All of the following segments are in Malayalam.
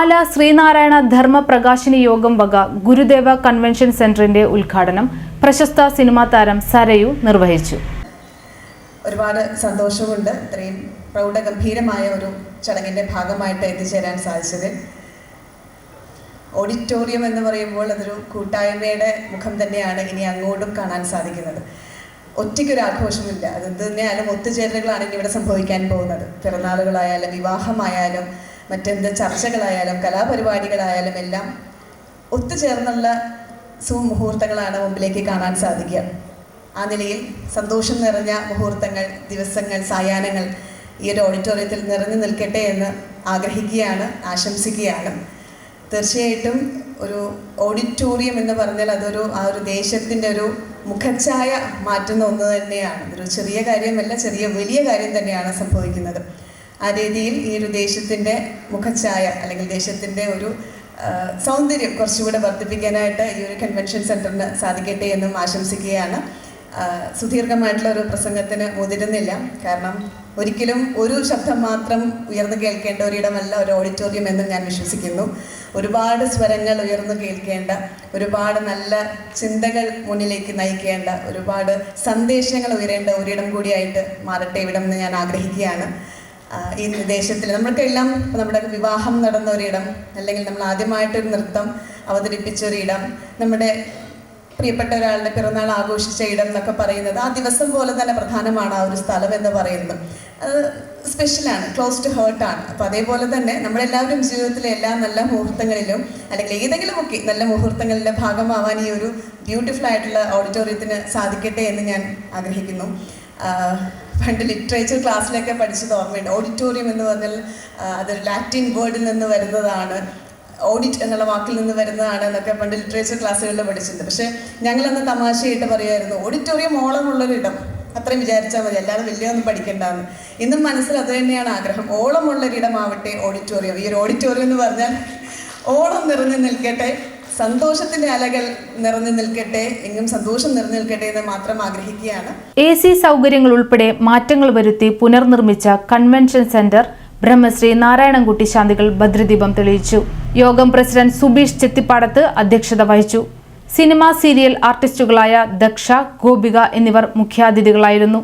പാല ശ്രീനാരായണ ധർമ്മ പ്രകാശിനി യോഗം വക ഗുരുദേവ കൺവെൻഷൻ സെന്ററിന്റെ ഉദ്ഘാടനം പ്രശസ്ത സിനിമാ താരം സരയു നിർവഹിച്ചു. ഒരുപാട് സന്തോഷമുണ്ട്. ഇത്രയും പ്രൗഢഗംഭീരമായ ഒരു ചടങ്ങിന്റെ ഭാഗമായിട്ട് എത്തിച്ചേരാൻ സാധിച്ചതിൽ ഓഡിറ്റോറിയം എന്ന് പറയുമ്പോൾ അതൊരു കൂട്ടായ്മയുടെ മുഖം തന്നെയാണ് ഇനി അങ്ങോട്ടും കാണാൻ സാധിക്കുന്നത്. ഒറ്റയ്ക്കൊരു ആഘോഷമില്ല അത് തന്നെയാലും ഒത്തുചേരലുകളാണ് ഇനി ഇവിടെ സംഭവിക്കാൻ പോകുന്നത്. പിറന്നാളുകളായാലും വിവാഹമായാലും മറ്റെന്ത് ചർച്ചകളായാലും കലാപരിപാടികളായാലും എല്ലാം ഒത്തുചേർന്നുള്ള സുമുഹൂർത്തങ്ങളാണ് മുമ്പിലേക്ക് കാണാൻ സാധിക്കുക. ആ നിലയിൽ സന്തോഷം നിറഞ്ഞ മുഹൂർത്തങ്ങൾ ദിവസങ്ങൾ സായാഹ്നങ്ങൾ ഈ ഒരു ഓഡിറ്റോറിയത്തിൽ നിറഞ്ഞു നിൽക്കട്ടെ എന്ന് ആഗ്രഹിക്കുകയാണ് ആശംസിക്കുകയാണ്. തീർച്ചയായിട്ടും ഒരു ഓഡിറ്റോറിയം എന്ന് പറഞ്ഞാൽ അതൊരു ആ ഒരു ദേശത്തിന്റെ ഒരു മുഖച്ഛായ മാറ്റുന്ന ഒന്ന് തന്നെയാണ്. ഒരു ചെറിയ കാര്യമല്ല ചെറിയ വലിയ കാര്യം തന്നെയാണ് സംഭവിക്കുന്നത്. ആ രീതിയിൽ ഈ ഒരു ദേശത്തിന്റെ മുഖഛായ അല്ലെങ്കിൽ ദേശത്തിന്റെ ഒരു സൗന്ദര്യം കുറച്ചുകൂടെ വർദ്ധിപ്പിക്കാനായിട്ട് ഈ ഒരു കൺവെൻഷൻ സെന്ററിന് സാധിക്കട്ടെ എന്നും ആശംസിക്കുകയാണ്. സുദീർഘമായിട്ടുള്ള ഒരു പ്രസംഗത്തിന് മുതിരുന്നില്ല. കാരണം ഒരിക്കലും ഒരു ശബ്ദം മാത്രം ഉയർന്നു കേൾക്കേണ്ട ഒരിടമല്ല ഒരു ഓഡിറ്റോറിയം എന്നും ഞാൻ വിശ്വസിക്കുന്നു. ഒരുപാട് സ്വരങ്ങൾ ഉയർന്നു കേൾക്കേണ്ട ഒരുപാട് നല്ല ചിന്തകൾ മുന്നിലേക്ക് നയിക്കേണ്ട ഒരുപാട് സന്ദേശങ്ങൾ ഉയരേണ്ട ഒരിടം കൂടിയായിട്ട് മാറട്ടെ ഇവിടം എന്ന് ഞാൻ ആഗ്രഹിക്കുകയാണ്. ഈ ദേശത്തിൽ നമ്മൾക്കെല്ലാം നമ്മുടെ വിവാഹം നടന്ന ഒരിടം അല്ലെങ്കിൽ നമ്മൾ ആദ്യമായിട്ടൊരു നൃത്തം അവതരിപ്പിച്ച ഒരിടം നമ്മുടെ പ്രിയപ്പെട്ട ഒരാളുടെ പിറന്നാൾ ആഘോഷിച്ച ഇടം എന്നൊക്കെ പറയുന്നത് ആ ദിവസം പോലെ തന്നെ പ്രധാനമാണ് ആ ഒരു സ്ഥലം എന്ന് പറയുന്നത്. അത് സ്പെഷ്യലാണ് ക്ലോസ് ടു ഹേർട്ടാണ് അപ്പോൾ അതേപോലെ തന്നെ നമ്മളെല്ലാവരും ജീവിതത്തിലെ എല്ലാ നല്ല മുഹൂർത്തങ്ങളിലും അല്ലെങ്കിൽ ഏതെങ്കിലുമൊക്കെ നല്ല മുഹൂർത്തങ്ങളിലെ ഭാഗമാവാൻ ഈ ഒരു ബ്യൂട്ടിഫുൾ ആയിട്ടുള്ള ഓഡിറ്റോറിയത്തിന് സാധിക്കട്ടെ എന്ന് ഞാൻ ആഗ്രഹിക്കുന്നു. പണ്ട് ലിറ്ററേച്ചർ ക്ലാസ്സിലൊക്കെ പഠിച്ചത് ഓർമ്മയുണ്ട്. ഓഡിറ്റോറിയം എന്ന് പറഞ്ഞാൽ അതൊരു ലാറ്റിൻ വേർഡിൽ നിന്ന് വരുന്നതാണ്. ഓഡിറ്റ് എന്നുള്ള വാക്കിൽ നിന്ന് വരുന്നതാണ് എന്നൊക്കെ പണ്ട് ലിറ്ററേച്ചർ ക്ലാസ്സുകളിൽ പഠിച്ചിട്ടുണ്ട്. പക്ഷേ ഞങ്ങളന്ന് തമാശയായിട്ട് പറയുമായിരുന്നു ഓഡിറ്റോറിയം ഓളമുള്ളൊരിടം. അത്രയും വിചാരിച്ചാൽ മതി അല്ലാതെ വലിയൊന്നും പഠിക്കണ്ടെന്ന്. ഇന്നും മനസ്സിൽ അത് തന്നെയാണ് ആഗ്രഹം. ഓളമുള്ളൊരിടമാവട്ടെ ഓഡിറ്റോറിയം. ഈ ഒരു ഓഡിറ്റോറിയം എന്ന് പറഞ്ഞാൽ ഓളം നിറഞ്ഞു നിൽക്കട്ടെ. സന്തോഷത്തിന്റെ അലകൾ നിറഞ്ഞു നിൽക്കട്ടെ എങ്ങും സന്തോഷം നിറഞ്ഞു നിൽക്കട്ടെ എന്ന് മാത്രം ആഗ്രഹിക്കുകയാണ്. എ സി സൗകര്യങ്ങൾ ഉൾപ്പെടെ മാറ്റങ്ങൾ വരുത്തി പുനർനിർമ്മിച്ച കൺവെൻഷൻ സെന്റർ ബ്രഹ്മശ്രീ നാരായണൻകുട്ടി ശാന്തികൾ ഭദ്രദീപം തെളിയിച്ചു. യോഗം പ്രസിഡന്റ് സുബീഷ് ചെത്തിപ്പാടത്ത് അധ്യക്ഷത വഹിച്ചു. സിനിമ സീരിയൽ ആർട്ടിസ്റ്റുകളായ ദക്ഷ ഗോപിക എന്നിവർ മുഖ്യാതിഥികളായിരുന്നു.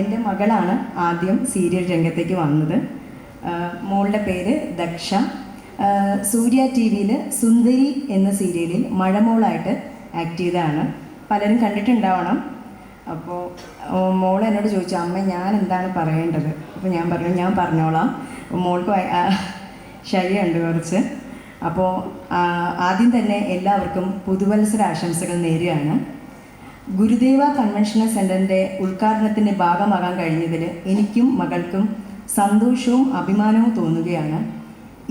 എന്റെ മകളാണ് ആദ്യം സീരിയൽ രംഗത്തേക്ക് വന്നത്. മോളുടെ പേര് ദക്ഷ. സൂര്യ ടി വിയിൽ സുന്ദരി എന്ന സീരിയലിൽ മഴമോളായിട്ട് ആക്ട് ചെയ്തതാണ്. പലരും കണ്ടിട്ടുണ്ടാവണം. അപ്പോൾ മോൾ എന്നോട് ചോദിച്ചു അമ്മ ഞാൻ എന്താണ് പറയേണ്ടത്? അപ്പോൾ ഞാൻ പറഞ്ഞു ഞാൻ പറഞ്ഞോളാം. മോൾക്ക് ശരിയുണ്ട് കുറച്ച്. അപ്പോൾ ആദ്യം തന്നെ എല്ലാവർക്കും പുതുവത്സര ആശംസകൾ നേരുകയാണ്. ഗുരുദേവ കൺവെൻഷണൽ സെന്ററിന്റെ ഉദ്ഘാടനത്തിന്റെ ഭാഗമാകാൻ കഴിഞ്ഞതിൽ എനിക്കും മകൾക്കും സന്തോഷവും അഭിമാനവും തോന്നുകയാണ്.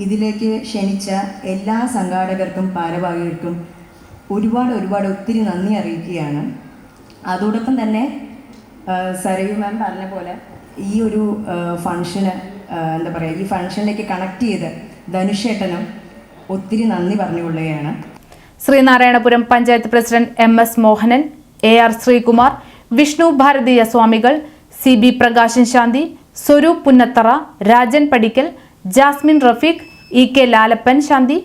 ഇതിലേക്ക് ക്ഷണിച്ച എല്ലാ സംഘാടകർക്കും ഭാരവാഹികൾക്കും ഒരുപാട് ഒരുപാട് ഒത്തിരി നന്ദി അറിയിക്കുകയാണ്. അതോടൊപ്പം തന്നെ സരയു മാം പറഞ്ഞ പോലെ ഈ ഒരു ഫങ്ഷന് എന്താ പറയുക ഈ ഫങ്ഷനിലേക്ക് കണക്ട് ചെയ്ത് ധനുഷേട്ടനും ഒത്തിരി നന്ദി പറഞ്ഞുകൊള്ളുകയാണ്. Sreenarayanapuram panchayat president M S Mohanan A R Sreekumar Vishnu Bharatiya Swamikal C B Prakashan Shanthi Swaroop Punnathara Rajan Padikkal Jasmine Rafeeq E K Lalappan Shanthi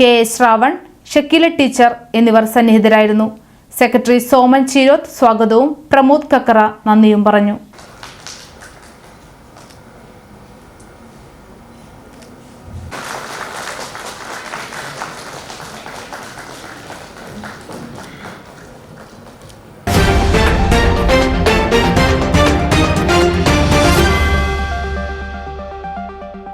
K A Shravan Shakeela teacher എന്നിവർ സന്നിഹിതരായിരുന്നു. സെക്രട്ടറി സോമൻ ചീരോത്ത് സ്വാഗതവും പ്രമോദ് കക്കറ നന്ദിയും പറഞ്ഞു.